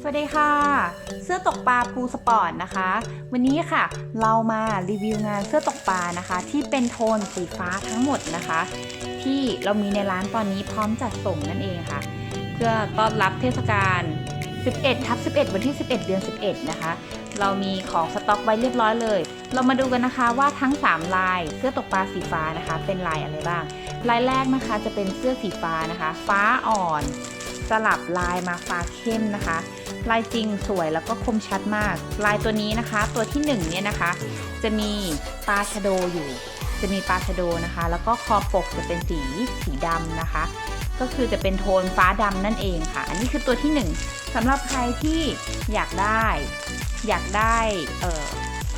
สวัสดีค่ะ เสื้อตกปลาภูสปอร์ตนะคะ วันนี้ค่ะ เรามารีวิวงานเสื้อตกปลานะคะ ที่เป็นโทนสีฟ้าทั้งหมดนะคะ ที่เรามีในร้านตอนนี้พร้อมจัดส่งนั่นเองค่ะ เพื่อต้อนรับเทศกาล 11ทับ11 วันที่ 11 เดือน 11 นะคะ เรามีของสต็อกไว้เรียบร้อยเลย เรามาดูกันนะคะว่าทั้ง 3 ลายเสื้อตกปลาสีฟ้านะคะ เป็นลายอะไรบ้าง ลายแรกนะคะจะเป็นเสื้อสีฟ้านะคะ ฟ้าอ่อน สลับลายมาฟ้าเข้มนะคะ ลายจริงสวยแล้วก็คมชัดมาก ลายตัวนี้นะคะ ตัวที่หนึ่งเนี่ยนะคะ จะมีปลาชะโดอยู่ จะมีปลาชะโดนะคะ แล้วก็คอปกจะเป็นสีสีดำนะคะ ก็คือจะเป็นโทนฟ้าดำนั่นเองค่ะ อันนี้คือตัวที่หนึ่งสำหรับใครที่อยากได้ อยากได้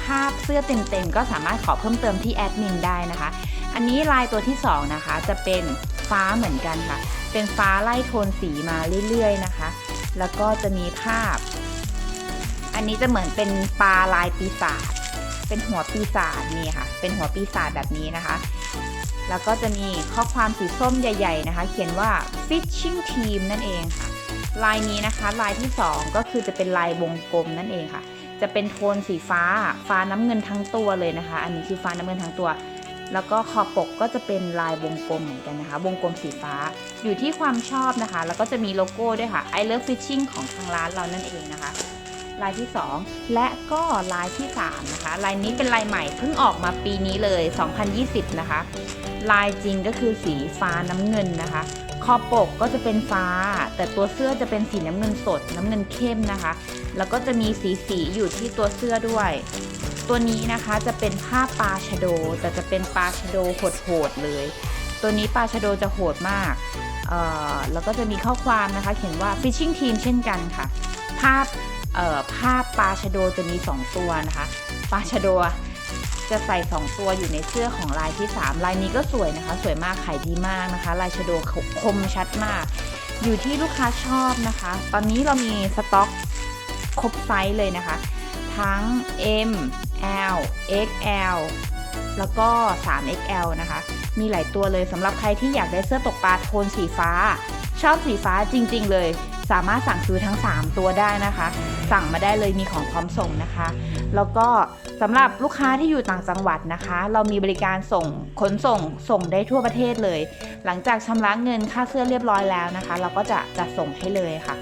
ภาพเสื้อเต็มๆก็สามารถขอเพิ่มเติมที่แอดมินได้นะคะ อันนี้ลายตัวที่สองนะคะ จะเป็นฟ้าเหมือนกันค่ะ เป็นฟ้าไล่โทนสีมาเรื่อยๆนะคะ แล้วก็จะมีภาพ อันนี้จะเหมือนเป็นปลาลายปีศาจ เป็นหัวปีศาจนี่ค่ะ เป็นหัวปีศาจแบบนี้นะคะ แล้วก็จะมีข้อความสีส้มใหญ่ ๆ นะคะ เขียนว่า fishing team นั่นเองค่ะ ลายนี้นะคะ ลายที่ 2 ก็คือจะเป็นลายวงกลมนั่นเองค่ะ จะเป็นโทนสีฟ้า ฟ้าน้ำเงินทั้งตัวเลยนะคะ อันนี้คือฟ้าน้ำเงินทั้งตัว แล้วก็ขอบปกก็จะเป็นลายวงกลมเหมือนกันนะคะ วงกลมสีฟ้าอยู่ที่ความชอบนะคะ แล้วก็จะมีโลโก้ด้วยค่ะ I love fishing ของทางร้านเรานั่นเองนะคะ ลายที่ 2 และก็ลายที่ 3 นะคะ ลายนี้เป็นลายใหม่เพิ่งออกมาปีนี้เลย 2020 นะคะ ลายจริงก็คือสีฟ้าน้ำเงินนะคะ คอปกก็จะเป็นฟ้า แต่ตัวเสื้อจะเป็นสีน้ำเงินสด น้ำเงินเข้มนะคะ แล้วก็จะมีสีสีอยู่ที่ตัวเสื้อด้วย ตัวนี้นะคะจะเป็นผ้าปลาชะโด แต่จะเป็นปลาชะโดโหดๆเลย ตัวนี้ปลาชะโดจะโหดมากแล้วก็จะมีข้อความนะคะเขียนว่า fishing team เช่นกันค่ะ ภาพภาพปลาชะโดจะมี 2 ตัวนะคะ ปลาชะโด จะใส่ 2 ตัวอยู่ในเสื้อของลายที่ 3 ลายนี้ก็สวยนะคะ สวยมากขายดีมากนะคะ ลายชโดคมชัดมาก อยู่ที่ลูกค้าชอบนะคะ ตอนนี้เรามีสต็อกครบไซส์เลยนะคะ ทั้ง M L XL แล้วก็ 3XL นะคะ มีหลายตัวเลยสำหรับใครที่อยากได้เสื้อตกปลาโทนสีฟ้า ชอบสีฟ้าจริง ๆ เลย สามารถสั่งซื้อทั้ง 3 ตัวได้นะคะ สั่งมาได้เลยมีของพร้อมส่งนะคะ แล้วก็สำหรับลูกค้าที่อยู่ต่างจังหวัดนะคะ เรามีบริการส่งขนส่งส่งได้ทั่วประเทศเลย หลังจากชำระเงินค่าเสื้อเรียบร้อยแล้วนะคะ เราก็จะจัดส่งให้เลยค่ะ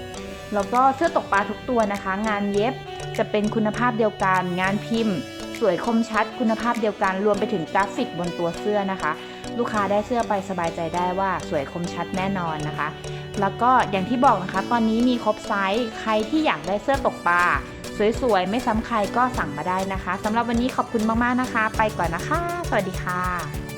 แล้วก็เสื้อตกปลาทุกตัวนะคะ งานเย็บจะเป็นคุณภาพเดียวกัน งานพิมพ์ สวยคมชัดคุณภาพเดียวกัน รวมไปถึงกราฟิกบนตัวเสื้อนะคะ ลูกค้าได้เสื้อไปสบายใจได้ว่าสวยคมชัดแน่นอนนะคะ แล้วก็อย่างที่บอกนะคะ ตอนนี้มีครบไซส์ใครที่อยากได้เสื้อตกปลาสวยๆ ไม่ซ้ำใครก็สั่งมาได้นะคะสำหรับวันนี้ขอบคุณมากๆนะคะ ไปก่อนนะคะ สวัสดีค่ะ